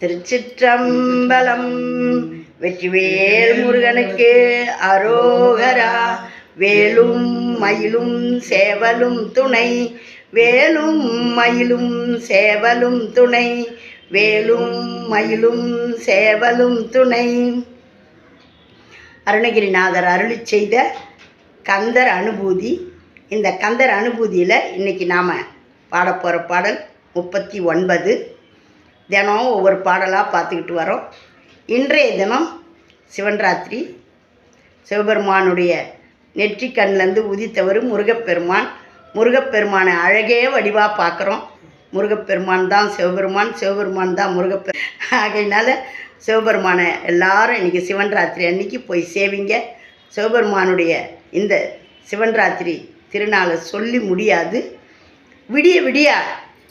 திருச்சிற்றம்பலம். வெற்றிவேல் முருகனுக்கு அரோகரா. வேலும் மயிலும் சேவலும் துணை. வேலும் மயிலும் சேவலும் துணை. வேலும் மயிலும் சேவலும் துணை. அருணகிரிநாதர் அருளி செய்த கந்தர் அனுபூதி. இந்த கந்தர் அனுபூதியில் இன்றைக்கி நாம் பாடப்போகிற பாடல் முப்பத்தி ஒன்பது. தினம் ஒவ்வொரு பாடலாக பார்த்துக்கிட்டு வரோம். இன்றைய தினம் சிவன் ராத்திரி சிவபெருமானுடைய நெற்றி கண்ணிலேருந்து உதித்தவர் முருகப்பெருமான். முருகப்பெருமானை அழகே வடிவாக பார்க்குறோம். முருகப்பெருமான் தான் சிவபெருமான் சிவபெருமான் தான் முருகப்பெரு ஆகையினால சிவபெருமானை எல்லாரும் இன்றைக்கி சிவன் ராத்திரி அன்னைக்கு போய் சேவிங்க. சிவபெருமானுடைய இந்த சிவன் ராத்திரி திருநாளை சொல்லி முடியாது. விடிய விடிய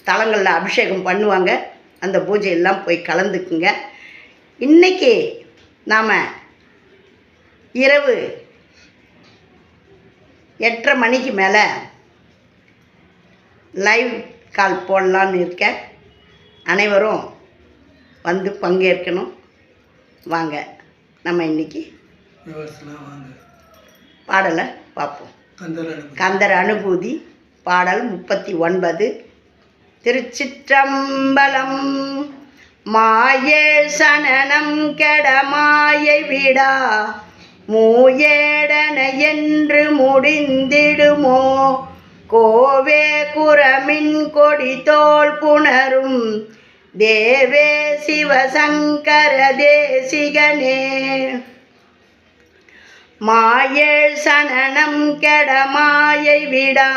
தலங்களில் அபிஷேகம் பண்ணுவாங்க. அந்த பூஜையெல்லாம் போய் கலந்துக்குங்க. இன்னைக்கு நாம் இரவு எட்டரை மணிக்கு மேலே லைவ் கால் போடலான்னு இருக்கேன். அனைவரும் வந்து பங்கேற்கணும். வாங்க நம்ம இன்னைக்கு பாடலை பார்ப்போம். கந்தர் அனுபூதி பாடல் முப்பத்தி ஒன்பது. திருச்சிற்றம்பலம். மாயே சனனம் கெடமாயை விடா. மூயேடன என்று முடிந்திடுமோ? கோவே குரமின் கொடி தோல் புணரும். தேவே சிவசங்கர தேசிகனே. மாயேழ் சனனம் கெடமாயை விடா.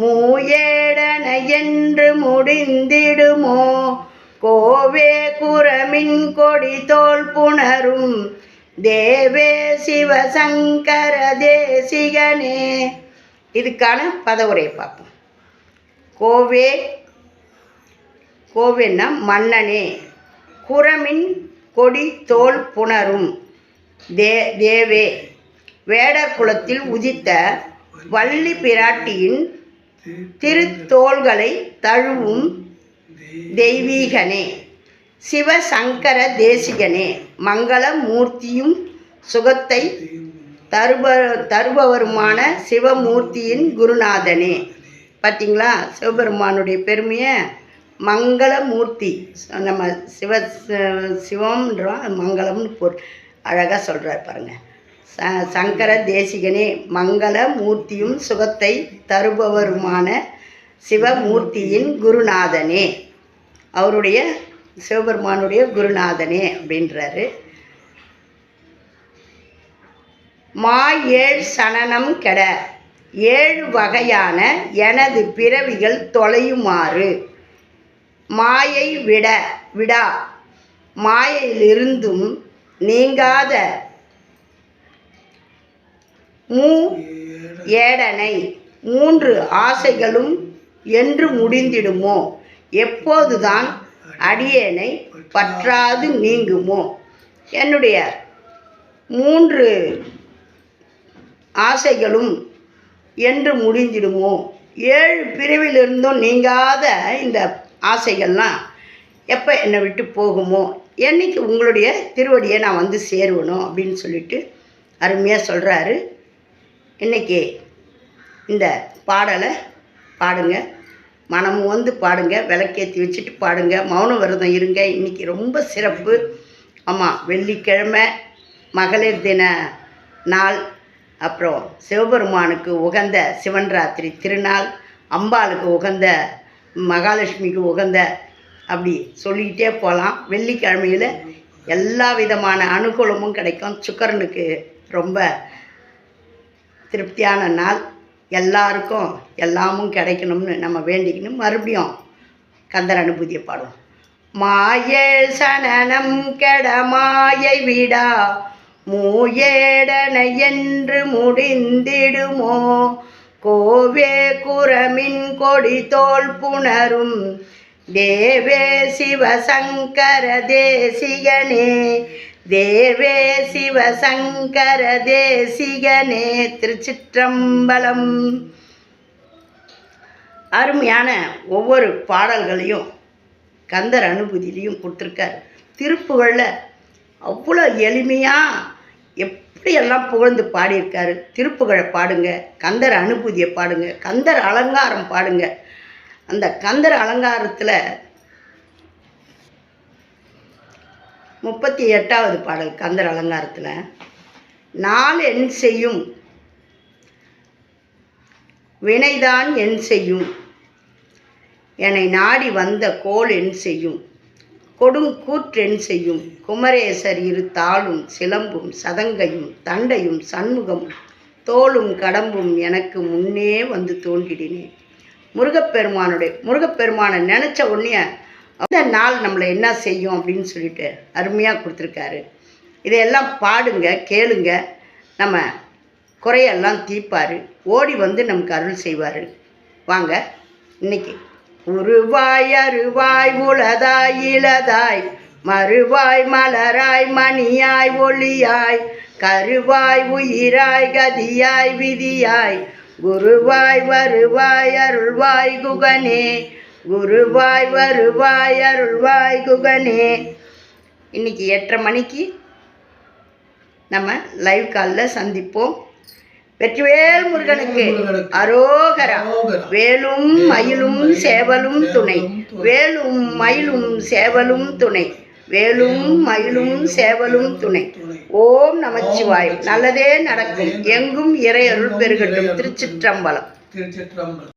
மூயேடன என்று முடிந்திடுமோ? கோவே குரமின் கொடி தோல் புணரும். தேவே சிவசங்கர தேசிகனே. இதுக்கான பதவுரை பார்ப்போம். கோவே கோவேன்னா மன்னனே. குரமின் கொடி தோல் புணரும். தே தேவே. வேடர் குலத்தில் உதித்த வள்ளி பிராட்டியின் திருத்தோள்களை தழுவும் தெய்வீகனே சிவசங்கர தேசிகனே மங்கள மூர்த்தியும் சுகத்தை தருப தருபவருமான சிவமூர்த்தியின் குருநாதனே. பார்த்தீங்களா சிவபெருமானுடைய பெருமையை? மங்களமூர்த்தி. நம்ம சிவ சிவம்ன்றோம் மங்களம்னு பொருள். அழகாக சொல்கிறார் பாருங்கள் ச சங்கர தேசிகனே மங்கள மூர்த்தியும் சுகத்தை தருபவருமான சிவமூர்த்தியின் குருநாதனே. அவருடைய சிவபெருமானுடைய குருநாதனே அப்படின்றாரு. மா ஏழ் சனனம் கெட ஏழு வகையான எனது பிறவிகள் தொலையுமாறு. மாயை விட விடா மாயையிலிருந்தும் நீங்காத மூ ஏடனை. மூன்று ஆசைகளும் என்று முடிந்திடுமோ? எப்போதுதான் அடியேனை பற்றாது நீங்குமோ? என்னுடைய மூன்று ஆசைகளும் என்று முடிந்திடுமோ? ஏழு பிரிவிலிருந்தும் நீங்காத இந்த ஆசைகள்லாம் எப்போ என்னை விட்டு போகுமோ? என்னைக்கு உங்களுடைய திருவடியை நான் வந்து சேருவணும் அப்படின்னு சொல்லிட்டு அருமையாக சொல்கிறாரு இன்றைக்கி இந்த பாடலை பாடுங்க. மனம் வந்து பாடுங்க விளக்கேற்றி வச்சுட்டு பாடுங்க. மௌன விரதம் இருங்க. இன்றைக்கி ரொம்ப சிறப்பு. ஆமாம் வெள்ளிக்கிழமை மகளிர் தின நாள். அப்புறம் சிவபெருமானுக்கு உகந்த சிவன் ராத்திரி திருநாள். அம்பாளுக்கு உகந்த மகாலட்சுமிக்கு உகந்த அப்படி சொல்லிக்கிட்டே போகலாம். வெள்ளிக்கிழமையில் எல்லா விதமான அனுகூலமும் கிடைக்கும். சுக்கரனுக்கு ரொம்ப திருப்தியான நாள். எல்லாருக்கும் எல்லாமும் கிடைக்கணும்னு நம்ம வேண்டிக்கணும். மறுபடியும் கந்தர் அனுபூதியை பாடுவோம் மாயேழ் சனனம் கெட மாயை விடா? மூயேடனை என்று முடிந்திடுமோ? கோவே குரமின் கொடி தோல் புணரும். தேவே சிவசங்கர தேசிகனே. தேவே சிவசங்கர தேசிகனே திருச்சிற்றம்பலம். அருமையான ஒவ்வொரு பாடல்களையும் கந்தர் அனுபூதியிலையும் கொடுத்துருக்கார். திருப்புகழில் அவ்வளோ எளிமையாக எப்படியெல்லாம் புகழ்ந்து பாடியிருக்காரு. திருப்புகழை பாடுங்க கந்தர் அனுபூதியை பாடுங்க கந்தர் அலங்காரம் பாடுங்க. அந்த கந்தர் அலங்காரத்தில் முப்பத்தி எட்டாவது பாடல் கந்தர் அலங்காரத்தில். நாள் என் செய்யும். வினைதான் என் செய்யும். என்னை நாடி வந்த கோல் என் செய்யும். கொடுங்கூற்றென் செய்யும். குமரேசர் இரு தாளும் சிலம்பும் சதங்கையும் தண்டையும் சண்முகமும் தோளும் கடம்பும் எனக்கு முன்னே வந்து தோன்றிடினேன். முருகப்பெருமானுடைய முருகப்பெருமானை நினச்ச உடனே அந்த நாள் நம்மளை என்ன செய்யும் அப்படின்னு சொல்லிட்டு அருமையாக கொடுத்துருக்காரு. இதையெல்லாம் பாடுங்க கேளுங்க. நம்ம குறையெல்லாம் தீர்ப்பார். ஓடி வந்து நமக்கு அருள் செய்வார். வாங்க இன்னைக்கு. உருவாய் அருவாய் உலதாய் இளதாய். மறுவாய் மலராய் மணியாய் ஒளியாய். கருவாய் உயிராய் கதியாய் விதியாய். குருவாய் வருவாய் அருள்வாய் குகனே. குருவாய் வருவாய் அருள்வாய் குகனே. இன்னைக்கு எட்டரை மணிக்கு நம்ம லைவ் காலில் சந்திப்போம். வெற்றிவேல் முருகனுக்கு அரோகரா. வேலும் மயிலும் சேவலும் துணை. வேலும் மயிலும் சேவலும் துணை. வேலும் மயிலும் சேவலும் துணை. ஓம் நமச்சிவாய் நல்லதே நடக்கும். எங்கும் இறையருள் பெருகட்டும். திருச்சிற்றம்பலம். திருச்சிற்றம்பலம்.